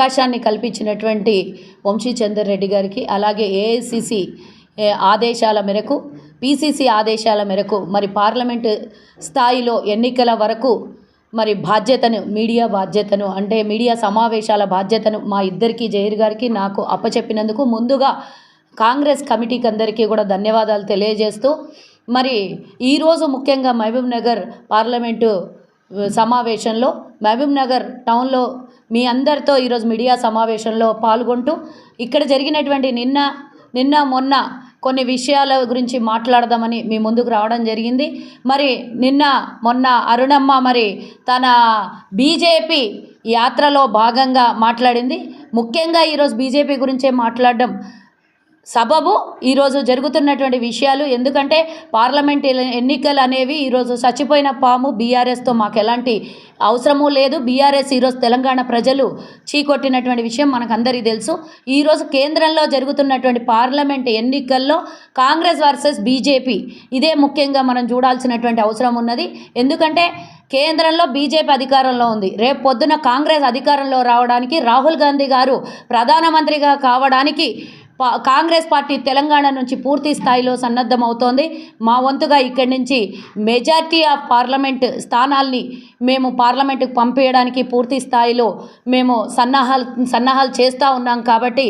అవకాశాన్ని కల్పించినటువంటి వంశీ చందర్ రెడ్డి గారికి అలాగే ఏఐసిసి ఆదేశాల మేరకు పిసిసి ఆదేశాల మేరకు మరి పార్లమెంటు స్థాయిలో ఎన్నికల వరకు మరి బాధ్యతను మీడియా బాధ్యతను అంటే మీడియా సమావేశాల బాధ్యతను మా ఇద్దరికి జయర్ గారికి నాకు అప్పచెప్పినందుకు ముందుగా కాంగ్రెస్ కమిటీకి అందరికీ కూడా ధన్యవాదాలు తెలియజేస్తూ మరి ఈరోజు ముఖ్యంగా మహబూబ్ నగర్ పార్లమెంటు సమావేశంలో మహబూబ్ నగర్ టౌన్లో మీ అందరితో ఈరోజు మీడియా సమావేశంలో పాల్గొంటూ ఇక్కడ జరిగినటువంటి నిన్న నిన్న మొన్న కొన్ని విషయాల గురించి మాట్లాడదామని మీ ముందుకు రావడం జరిగింది. మరి నిన్న మొన్న అరుణమ్మ మరి తన బీజేపీ యాత్రలో భాగంగా మాట్లాడింది. ముఖ్యంగా ఈరోజు బీజేపీ గురించే మాట్లాడడం సబబు ఈరోజు జరుగుతున్నటువంటి విషయాలు. ఎందుకంటే పార్లమెంట్ ఎన్నికలు అనేవి ఈరోజు చచ్చిపోయిన పాము బీఆర్ఎస్తో మాకు ఎలాంటి అవసరము లేదు. బీఆర్ఎస్ ఈరోజు తెలంగాణ ప్రజలు చీకొట్టినటువంటి విషయం మనకు అందరికీ తెలుసు. ఈరోజు కేంద్రంలో జరుగుతున్నటువంటి పార్లమెంట్ ఎన్నికల్లో కాంగ్రెస్ వర్సెస్ బీజేపీ. ఇదే ముఖ్యంగా మనం చూడాల్సినటువంటి అవసరం ఉన్నది. ఎందుకంటే కేంద్రంలో బీజేపీ అధికారంలో ఉంది. రేపు పొద్దున కాంగ్రెస్ అధికారంలో రావడానికి రాహుల్ గాంధీ గారు ప్రధానమంత్రిగా కావడానికి కాంగ్రెస్ పార్టీ తెలంగాణ నుంచి పూర్తి స్థాయిలో సన్నద్ధమవుతోంది. మా వంతుగా ఇక్కడి నుంచి మెజార్టీ ఆఫ్ పార్లమెంట్ స్థానాల్ని మేము పార్లమెంటుకు పంపించడానికి పూర్తి స్థాయిలో మేము సన్నాహాలు సన్నాహాలు చేస్తూ ఉన్నాం కాబట్టి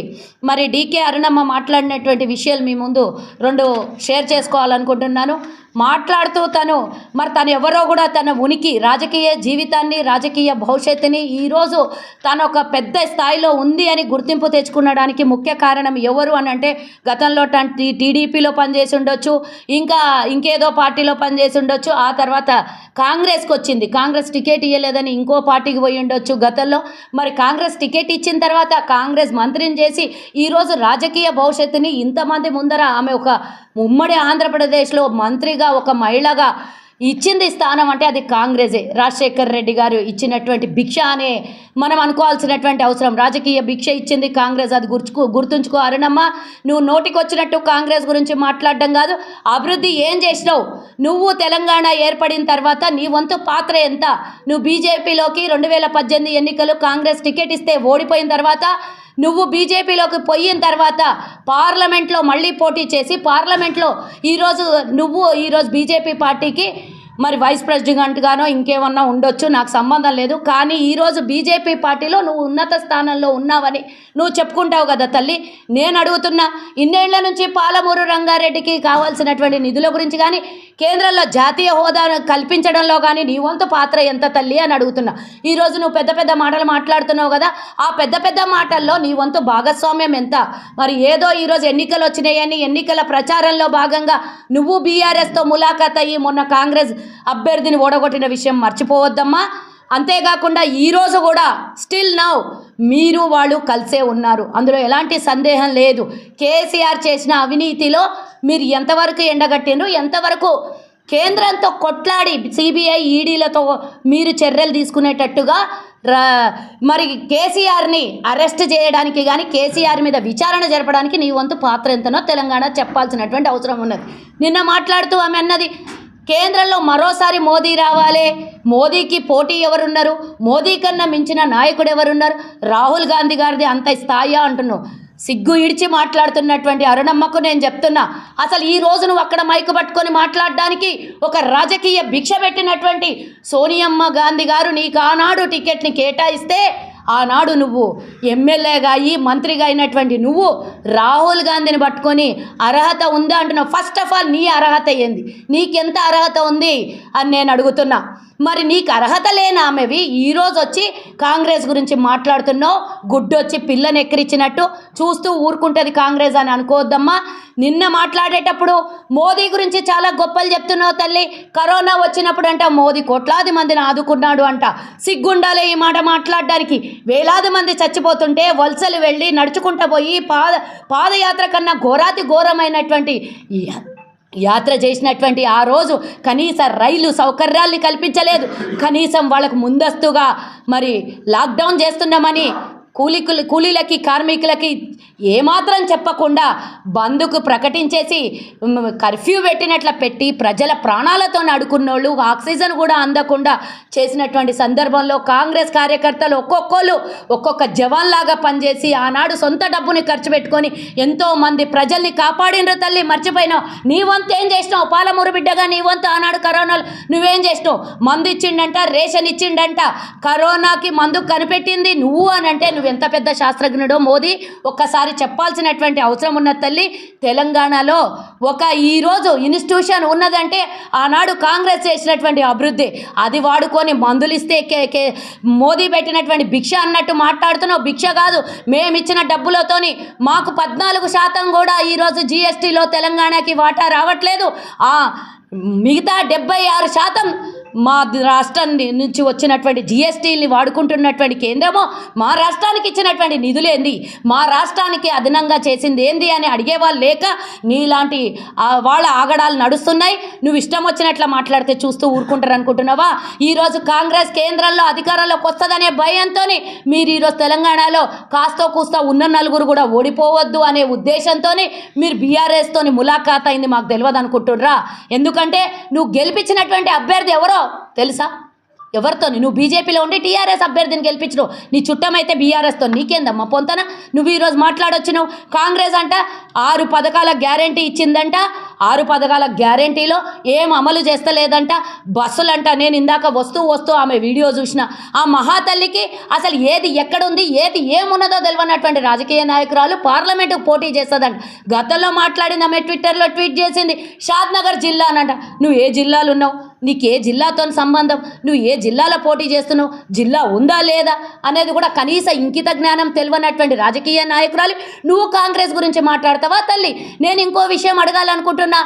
మరి డీకే అరుణమ్మ మాట్లాడినటువంటి విషయాలు మీ ముందు రెండు షేర్ చేసుకోవాలనుకుంటున్నాను. మాట్లాడుతూ తను. మరి తను ఎవరో కూడా తన ఉనికి రాజకీయ జీవితాన్ని రాజకీయ భవిష్యత్తుని ఈరోజు తను ఒక పెద్ద స్థాయిలో ఉంది అని గుర్తింపు తెచ్చుకునడానికి ముఖ్య కారణం ఎవరు అని అంటే గతంలో టీ- టీడీపీలో పనిచేసి ఉండొచ్చు ఇంకా ఇంకేదో పార్టీలో పనిచేసి ఉండొచ్చు ఆ తర్వాత కాంగ్రెస్కి వచ్చింది. కాంగ్రెస్ టికెట్ ఇవ్వలేదని ఇంకో పార్టీకి పోయి ఉండొచ్చు గతంలో. మరి కాంగ్రెస్ టికెట్ ఇచ్చిన తర్వాత కాంగ్రెస్ మంత్రిని చేసి ఈరోజు రాజకీయ భవిష్యత్తుని ఇంతమంది ముందర ఆమె ఒక ఉమ్మడి ఆంధ్రప్రదేశ్లో మంత్రి మంత్రిగా ఒక మహిళగా ఇచ్చింది స్థానం అంటే అది కాంగ్రెసే. రాజశేఖర్ రెడ్డి గారు ఇచ్చినటువంటి భిక్ష అనే మనం అనుకోవాల్సినటువంటి అవసరం. రాజకీయ భిక్ష ఇచ్చింది కాంగ్రెస్ అది గుర్చుకో గుర్తుంచుకో అరుణమ్మ. నువ్వు నోటికొచ్చినట్టు కాంగ్రెస్ గురించి మాట్లాడడం కాదు. అభివృద్ధి ఏం చేసినావు? నువ్వు తెలంగాణ ఏర్పడిన తర్వాత నీ వంతు పాత్ర ఎంత? నువ్వు బీజేపీలోకి రెండు వేల పద్దెనిమిది ఎన్నికలు కాంగ్రెస్ టికెట్ ఇస్తే ఓడిపోయిన తర్వాత నువ్వు బీజేపీలోకి పోయిన తర్వాత పార్లమెంట్లో మళ్ళీ పోటీ చేసి పార్లమెంట్లో ఈరోజు నువ్వు ఈరోజు బీజేపీ పార్టీకి మరి వైస్ ప్రెసిడెంట్గానో ఇంకేమన్నా ఉండొచ్చు నాకు సంబంధం లేదు. కానీ ఈరోజు బీజేపీ పార్టీలో నువ్వు ఉన్నత స్థానంలో ఉన్నావని నువ్వు చెప్పుకుంటావు కదా తల్లి. నేను అడుగుతున్నా ఇన్నేళ్ళ నుంచి పాలమూరు రంగారెడ్డికి కావాల్సినటువంటి నిధుల గురించి కానీ కేంద్రంలో జాతీయ హోదా కల్పించడంలో కానీ నీ వంతు పాత్ర ఎంత తల్లి అని అడుగుతున్నా. ఈరోజు నువ్వు పెద్ద పెద్ద మాటలు మాట్లాడుతున్నావు కదా ఆ పెద్ద పెద్ద మాటల్లో నీ వంతు భాగస్వామ్యం ఎంత? మరి ఏదో ఈరోజు ఎన్నికలు వచ్చినాయని ఎన్నికల ప్రచారంలో భాగంగా నువ్వు బీఆర్ఎస్తో ములాఖాత్ అయ్యి మొన్న కాంగ్రెస్ అభ్యర్థిని ఓడగొట్టిన విషయం మర్చిపోవద్దమ్మా. అంతేకాకుండా ఈరోజు కూడా స్టిల్ నౌ మీరు వాళ్ళు కలిసే ఉన్నారు. అందులో ఎలాంటి సందేహం లేదు. కేసీఆర్ చేసిన అవినీతిలో మీరు ఎంతవరకు ఎండగట్టిండ్రు? ఎంతవరకు కేంద్రంతో కొట్లాడి సిబిఐ ఈడీలతో మీరు చర్యలు తీసుకునేటట్టుగా రా మరి కేసీఆర్ని అరెస్ట్ చేయడానికి కానీ కేసీఆర్ మీద విచారణ జరపడానికి నీ వంతు పాత్ర ఎంతనో తెలంగాణ చెప్పాల్సినటువంటి అవసరం ఉన్నది. నిన్న మాట్లాడుతూ ఆమె అన్నది కేంద్రంలో మరోసారి మోదీ రావాలి. మోదీకి పోటీ ఎవరున్నారు? మోదీ కన్నా మించిన నాయకుడు ఎవరున్నారు? రాహుల్ గాంధీ గారిది అంత స్థాయా అంటున్నావు. సిగ్గు ఇడిచి మాట్లాడుతున్నటువంటి అరుణమ్మకు నేను చెప్తున్నా. అసలు ఈ రోజు నువ్వు అక్కడ మైకు పట్టుకొని మాట్లాడడానికి ఒక రాజకీయ భిక్ష పెట్టినటువంటి సోనియమ్మ గాంధీ గారు నీకు ఆనాడు టికెట్ని కేటాయిస్తే ఆనాడు నువ్వు ఎమ్మెల్యేగా అయ్యి మంత్రిగా అయినటువంటి నువ్వు రాహుల్ గాంధీని పట్టుకొని అర్హత ఉందా అంటున్నావు. ఫస్ట్ ఆఫ్ ఆల్ నీ అర్హత ఏంది? నీకెంత అర్హత ఉంది అని నేను అడుగుతున్నా. మరి నీకు అర్హత లేని ఆమెవి ఈరోజు వచ్చి కాంగ్రెస్ గురించి మాట్లాడుతున్నావు. గుడ్డొచ్చి పిల్లని ఎక్కిరిచ్చినట్టు చూస్తూ ఊరుకుంటుంది కాంగ్రెస్ అని అనుకోవద్దమ్మా. నిన్న మాట్లాడేటప్పుడు మోదీ గురించి చాలా గొప్పలు చెప్తున్నావు తల్లి. కరోనా వచ్చినప్పుడు అంట మోదీ కోట్లాది మందిని ఆదుకున్నాడు అంట. సిగ్గుండాలే ఈ మాట మాట్లాడడానికి. వేలాది మంది చచ్చిపోతుంటే వలసలు వెళ్ళి నడుచుకుంటూ పోయి పాద పాదయాత్ర కన్నా ఘోరాతి ఘోరమైనటువంటి ఈ యాత్ర చేసినటువంటి ఆ రోజు కనీస రైలు సౌకర్యాల్ని కల్పించలేదు. కనీసం వాళ్ళకు ముందస్తుగా మరి లాక్డౌన్ చేస్తున్నామని కూలికులు కూలీలకి కార్మికులకి ఏమాత్రం చెప్పకుండా బంధుకు ప్రకటించేసి కర్ఫ్యూ పెట్టినట్ల పెట్టి ప్రజల ప్రాణాలతో నడుకున్నోళ్ళు ఆక్సిజన్ కూడా అందకుండా చేసినటువంటి సందర్భంలో కాంగ్రెస్ కార్యకర్తలు ఒక్కొక్కళ్ళు ఒక్కొక్క జవాన్ లాగా పనిచేసి ఆనాడు సొంత డబ్బుని ఖర్చు పెట్టుకొని ఎంతో మంది ప్రజల్ని కాపాడినరు తల్లి మర్చిపోయినావు నీ వంతు ఏం చేసినావు? పాలమూరు బిడ్డగా నీ వంతు ఆనాడు కరోనాలు నువ్వేం చేసినావు? మందు ఇచ్చిండంట రేషన్ ఇచ్చిండంట. కరోనాకి మందు కనిపెట్టింది నువ్వు అని అంటే నువ్వు ఎంత పెద్ద శాస్త్రజ్ఞుడో మోదీ ఒక్కసారి చెప్పాల్సినటువంటి అవసరం ఉన్న తల్లి. తెలంగాణలో ఒక ఈరోజు ఇన్స్టిట్యూషన్ ఉన్నదంటే ఆనాడు కాంగ్రెస్ చేసినటువంటి అభివృద్ధి. అది వాడుకొని మందులు ఇస్తే కే మోదీ పెట్టినటువంటి భిక్ష అన్నట్టు మాట్లాడుతున్నావు. భిక్ష కాదు మేము ఇచ్చిన డబ్బులతోని మాకు పద్నాలుగు శాతం కూడా ఈరోజు జిఎస్టీలో తెలంగాణకి వాటా రావట్లేదు. మిగతా డెబ్బై ఆరు శాతం మా రాష్ట్రం నుంచి వచ్చినటువంటి జిఎస్టీని వాడుకుంటున్నటువంటి కేంద్రము మా రాష్ట్రానికి ఇచ్చినటువంటి నిధులేంది మా రాష్ట్రానికి అదనంగా చేసింది ఏంది అని అడిగేవాళ్ళు లేక నీలాంటి వాళ్ళ ఆగడాలు నడుస్తున్నాయి. నువ్వు ఇష్టం వచ్చినట్లు మాట్లాడితే చూస్తూ ఊరుకుంటారు అనుకుంటున్నావా? ఈరోజు కాంగ్రెస్ కేంద్రంలో అధికారంలోకి వస్తుందనే భయంతో మీరు ఈరోజు తెలంగాణలో కాస్తో కూస్తో ఉన్న నలుగురు కూడా ఓడిపోవద్దు అనే ఉద్దేశంతో మీరు బీఆర్ఎస్తోని ములాఖాత్ అయింది మాకు తెలియదు అనుకుంటుర్రా ఎందుకంటే నువ్వు గెలిపించినటువంటి అభ్యర్థి ఎవరో తెలుసా? ఎవరితో? నువ్వు బీజేపీలో ఉండి టీఆర్ఎస్ అభ్యర్థిని గెలిపించినావు. నీ చుట్టమైతే బీఆర్ఎస్తో. నీకేందమ్మా పొంతన? నువ్వు ఈరోజు మాట్లాడొచ్చినావు. కాంగ్రెస్ అంట ఆరు పథకాల గ్యారంటీ ఇచ్చిందంట. ఆరు పథకాల గ్యారంటీలో ఏం అమలు చేస్తలేదంట. బస్సులంట. నేను ఇందాక వస్తూ వస్తూ ఆమె వీడియో చూసిన. ఆ మహాతల్లికి అసలు ఏది ఎక్కడుంది ఏది ఏమున్నదో తెలియనటువంటి రాజకీయ నాయకురాలు పార్లమెంటుకు పోటీ చేస్తుందంట. గతంలో మాట్లాడింది ఆమె ట్విట్టర్లో ట్వీట్ చేసింది. షాద్నగర్ జిల్లా అనంట. నువ్వు ఏ జిల్లాలు ఉన్నావు? నీకు ఏ జిల్లాతో సంబంధం? నువ్వు ఏ జిల్లాలో పోటీ చేస్తున్నావు? జిల్లా ఉందా లేదా? అనేది కూడా కనీస ఇంకిత జ్ఞానం తెలియనటువంటి రాజకీయ నాయకురాలు. నువ్వు కాంగ్రెస్ గురించి మాట్లాడతావా తల్లి? నేను ఇంకో విషయం అడగాలనుకుంటున్నా.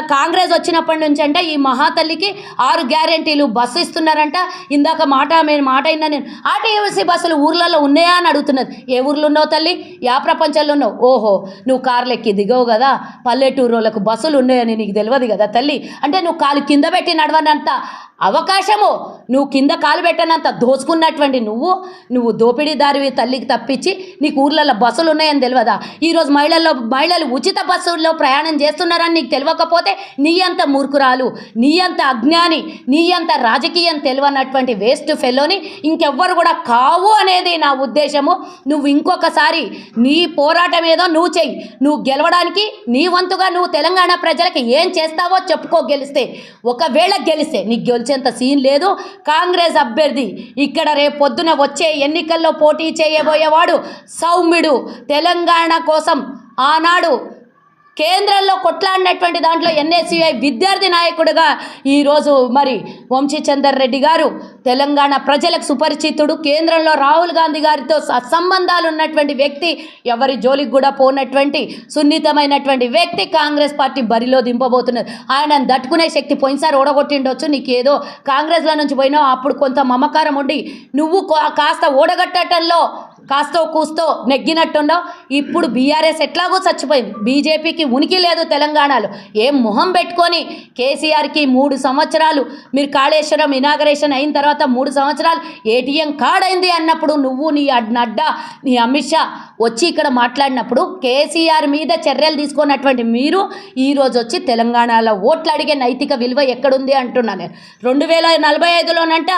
కాంగ్రెస్ వచ్చినప్పటి నుంచి అంటే ఈ మహాతల్లికి ఆరు గ్యారెంటీలు బస్సు ఇస్తున్నారంట. ఇందాక మాట నేను మాట అయినా నేను ఆర్టీసీ బస్సులు ఊర్లలో ఉన్నాయా అని అడుగుతున్నది. ఏ ఊర్లో ఉన్నావు తల్లి? యా ప్రపంచంలో ఉన్నావు. ఓహో నువ్వు కార్లు ఎక్కి దిగవు కదా? పల్లెటూరులకు బస్సులు ఉన్నాయని నీకు తెలియదు కదా తల్లి? అంటే నువ్వు కాలు కింద పెట్టిన నడవనంత అవకాశము. నువ్వు కింద కాలు పెట్టనంత దోచుకున్నటువంటి నువ్వు నువ్వు దోపిడీదారివి తల్లికి తప్పించి నీకు ఊర్లలో బస్సులు ఉన్నాయని తెలియదా ఈరోజు మహిళల్లో మహిళలు ఉచిత బస్సుల్లో ప్రయాణం చేస్తున్నారని నీకు తెలియకపోతే నీ అంత మూర్ఖురాలు నీ అంత అజ్ఞాని నీ అంత రాజకీయం తెలియనటువంటి వేస్ట్ ఫెలోని ఇంకెవ్వరు కూడా కావు అనేది నా ఉద్దేశము. నువ్వు ఇంకొకసారి నీ పోరాటం ఏదో నువ్వు చెయ్యి. నువ్వు గెలవడానికి నీ వంతుగా నువ్వు తెలంగాణ ప్రజలకి ఏం చేస్తావో చెప్పుకో గెలిస్తే. ఒకవేళ గెలిస్తే నీకు గెలిచేంత సీన్ లేదు. కాంగ్రెస్ అభ్యర్థి ఇక్కడ రేపు పొద్దున వచ్చే ఎన్నికల్లో పోటీ చేయబోయేవాడు సౌమ్యుడు. తెలంగాణ కోసం ఆనాడు కేంద్రంలో కొట్లాడినటువంటి దాంట్లో ఎన్ఎస్యుఐ విద్యార్థి నాయకుడిగా ఈరోజు మరి వంశీచందర్ రెడ్డి గారు తెలంగాణ ప్రజలకు సుపరిచితుడు కేంద్రంలో రాహుల్ గాంధీ గారితో సత్సంబంధాలు ఉన్నటువంటి వ్యక్తి ఎవరి జోలికి కూడా పోనటువంటి సున్నితమైనటువంటి వ్యక్తి కాంగ్రెస్ పార్టీ బరిలో దింపబోతున్నది. ఆయన దట్టుకునే శక్తి పోయినసారి ఓడగొట్టిండొచ్చు నీకేదో కాంగ్రెస్లో నుంచి పోయినావు అప్పుడు కొంత మమకారం ఉండి నువ్వు కాస్త ఓడగట్టడంలో కాస్తో కూస్తో నెగ్గినట్టుండవు ఇప్పుడు బీఆర్ఎస్ ఎట్లాగో చచ్చిపోయింది. బీజేపీకి ఉనికి లేదు తెలంగాణలో. ఏం మొహం పెట్టుకొని కేసీఆర్కి మూడు సంవత్సరాలు మీరు కాళేశ్వరం ఇనాగరేషన్ అయిన తర్వాత మూడు సంవత్సరాలు ఏటీఎం కార్డ్ అయింది అన్నప్పుడు నువ్వు నీ నడ్డా నీ అమిత్ షా వచ్చి ఇక్కడ మాట్లాడినప్పుడు కేసీఆర్ మీద చర్యలు తీసుకున్నటువంటి మీరు ఈరోజు వచ్చి తెలంగాణలో ఓట్లు అడిగే నైతిక విలువ ఎక్కడుంది అంటున్నాను నేను రెండు వేల నలభై ఐదులోనంట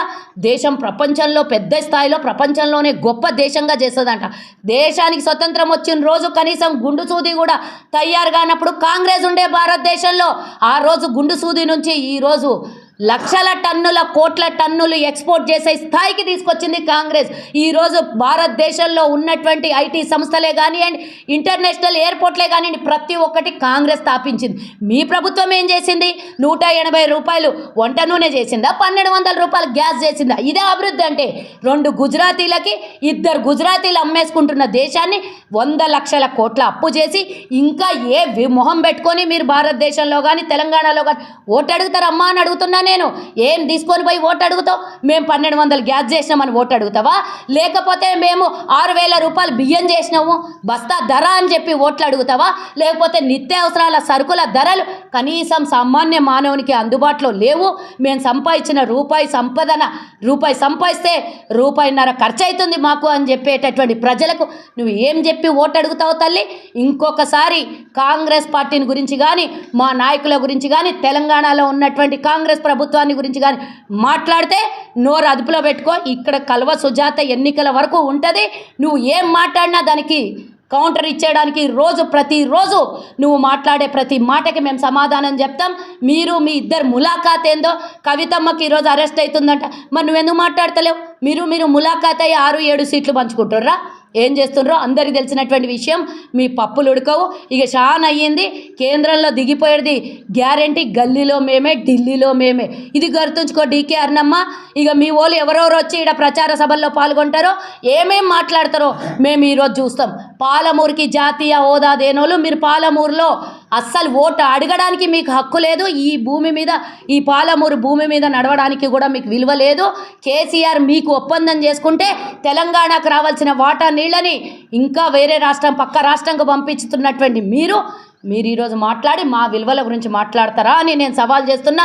దేశం ప్రపంచంలో పెద్ద స్థాయిలో ప్రపంచంలోనే గొప్ప దేశంగా చేస్తుందంట. దేశానికి స్వతంత్రం వచ్చిన రోజు కనీసం గుండు సూది కూడా తయారు కానప్పుడు కాంగ్రెస్ ఉండే భారతదేశంలో. ఆ రోజు గుండు సూది నుంచి ఈరోజు లక్షల టన్నుల కోట్ల టన్నులు ఎక్స్పోర్ట్ చేసే స్థాయికి తీసుకొచ్చింది కాంగ్రెస్. ఈరోజు భారతదేశంలో ఉన్నటువంటి ఐటీ సంస్థలే కానివ్వండి ఇంటర్నేషనల్ ఎయిర్పోర్ట్లే కానివ్వండి ప్రతి ఒక్కటి కాంగ్రెస్ స్థాపించింది. మీ ప్రభుత్వం ఏం చేసింది? నూట ఎనభై రూపాయలు వంట నూనె చేసిందా? పన్నెండు వందల రూపాయలు గ్యాస్ చేసిందా? ఇదే అభివృద్ధి అంటే రెండు గుజరాతీలకి ఇద్దరు గుజరాతీలు అమ్మేసుకుంటున్న దేశాన్ని వంద లక్షల కోట్ల అప్పు చేసి ఇంకా ఏ మొహం పెట్టుకొని మీరు భారతదేశంలో కానీ తెలంగాణలో కానీ ఓటు అడుగుతారమ్మా అని అడుగుతున్నాను నేను ఏం తీసుకొని పోయి ఓటు అడుగుతావు? మేము పన్నెండు వందలు గ్యాస్ చేసినామని ఓటు అడుగుతావా? లేకపోతే మేము ఆరు వేల రూపాయలు బియ్యం చేసినాము బస్తా ధర అని చెప్పి ఓట్లు అడుగుతావా? లేకపోతే నిత్యావసరాల సరుకుల ధరలు కనీసం సామాన్య మానవునికి అందుబాటులో లేవు. మేము సంపాదించిన రూపాయి సంపదన రూపాయి సంపాదిస్తే రూపాయిన్నర ఖర్చు అవుతుంది మాకు అని చెప్పేటటువంటి ప్రజలకు నువ్వు ఏం చెప్పి ఓటు అడుగుతావు తల్లి? ఇంకొకసారి కాంగ్రెస్ పార్టీని గురించి కానీ మా నాయకుల గురించి కానీ తెలంగాణలో ఉన్నటువంటి కాంగ్రెస్ ప్రభుత్వాన్ని గురించి కానీ మాట్లాడితే నోరు అదుపులో పెట్టుకో. ఇక్కడ కల్వ సుజాత ఎన్నికల వరకు ఉంటుంది. నువ్వు ఏం మాట్లాడినా దానికి కౌంటర్ ఇచ్చేయడానికి రోజు ప్రతిరోజు నువ్వు మాట్లాడే ప్రతి మాటకి మేము సమాధానం చెప్తాం. మీరు మీ ఇద్దరు ములాఖాత్ ఏందో? కవితమ్మకి ఈరోజు అరెస్ట్ అవుతుందంట మరి నువ్వెందుకు మాట్లాడతలేవు? మీరు మీరు ములాఖాత్ అయ్యి ఆరు ఏడు సీట్లు పంచుకుంటుర్రా? ఏం చేస్తుండ్రో అందరికీ తెలిసినటువంటి విషయం మీ పప్పులు ఉడకవు. ఇక షాన్ అయ్యింది కేంద్రంలో దిగిపోయేది గ్యారంటీ గల్లీలో మేమే ఢిల్లీలో మేమే. ఇది గుర్తుంచుకో డీకే అర్నమ్మ ఇక మీ వాళ్ళు ఎవరెవరు వచ్చి ఇక్కడ ప్రచార సభల్లో పాల్గొంటారో ఏమేం మాట్లాడతారో మేము ఈరోజు చూస్తాం. పాలమూరుకి జాతీయ హోదా దేనోళ్ళు మీరు పాలమూరులో అస్సలు ఓటు అడగడానికి మీకు హక్కు లేదు. ఈ భూమి మీద ఈ పాలమూరు భూమి మీద నడవడానికి కూడా మీకు విలువ లేదు. కేసీఆర్ మీకు ఒప్పందం చేసుకుంటే తెలంగాణకు రావాల్సిన వాటా నీళ్ళని ఇంకా వేరే రాష్ట్రం పక్క రాష్ట్రంకు పంపించుతున్నటువంటి మీరు మీరు ఈరోజు మాట్లాడి మా విలువల గురించి మాట్లాడతారా అని నేను సవాల్ చేస్తున్నా.